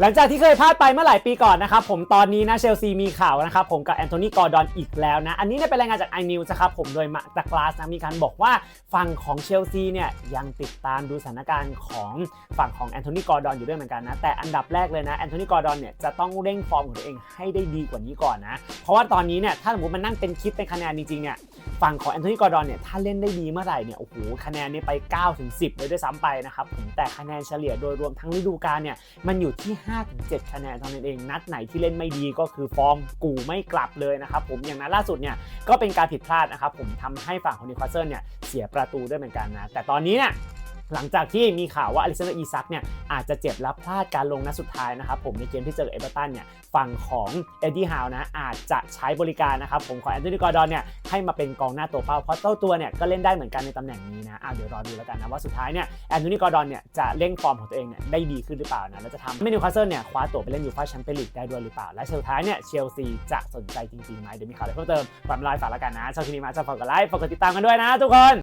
หลังจากที่เคยพลาดไปเมื่อหลายปีก่อนนะครับผมตอนนี้นะเชลซีมีข่าวนะครับผมกับแอนโทนีกอร์ดอนอีกแล้วนะ อันนี้เนี่ยเป็นรายงานจาก i n e w s นะครับผมโดยมาตากลาสนะมีการบอกว่าฝั่งของเชลซีเนี่ยยังติดตามดูสถานการณ์ของฝั่งของแอนโทนีกอร์ดอนอยู่ด้วยเหมือนกันนะแต่อันดับแรกเลยนะแอนโทนีกอร์ดอนเนี่ยจะต้องเร่งฟอร์มของตัวเองให้ได้ดีกว่านี้ก่อนนะเพราะว่าตอนนี้เนี่ยถ้าสมมติมันนั่งเป็นคิดเป็นคะแนนจริงๆเนี่ยฝั่งของแอนโทนีกอร์ดอนเนี่ยถ้าเล่นได้ดีเมื่อไหร่เนี่ยโอ้โหคะแนนเนี่ยไป9ถึง10เลยด้วยซ้ำไปนะครับผมแต่คะแนนเฉลี่ยโดยรวมทั้งฤดูกาลเนี่ยมันอยู่ที่5-7คะแนนเท่านั้นเอง นัดไหนที่เล่นไม่ดีก็คือฟอร์มกูไม่กลับเลยนะครับผมอย่างนั้นล่าสุดเนี่ยก็เป็นการผิดพลาดนะครับผมทำให้ฝั่งของนิวคาสเซิลเนี่ยเสียประตูด้วยเหมือนกันนะแต่ตอนนี้เนี่ย หลังจากที่มีข่าวว่าอลิซานเดอร์อีซักเนี่ยอาจจะเจ็บและพลาดการลงนัดสุดท้ายนะครับผมในเกมที่เจอกับเอเวอร์ตันเนี่ยฝั่งของเอ็ดดี้ฮาวนะอาจจะใช้บริการนะครับผมของแอนโทนีกอร์ดอนเนี่ยให้มาเป็นกองหน้าตัวเป้าเพราะเจ้าตัวเนี่ยก็เล่นได้เหมือนกันในตำแหน่งนี้นะอะเดี๋ยวรอดูแล้วกันนะว่าสุดท้ายเนี่ยแอนโทนีกอร์ดอนเนี่ยจะเร่งฟอร์มของตัวเองเนี่ยได้ดีขึ้นหรือเปล่านะแล้วจะทำให้นิวคาสเซิลเนี่ยคว้าตัวไปเล่นยูฟ่าแชมเปี้ยนลีกได้ด้วยหรือเปล่า และสุดท้ายเนี่ยเชลซีจะสนใจจริงๆไหมเดี๋ยวมีข่าวอะไรเพิ่มเติมฝากไลน์ฝากแล้วกันนะชอบคลิปนี้มาจะฝากกดไลค์ฝากกดติดตามกันด้วยนะทุกคน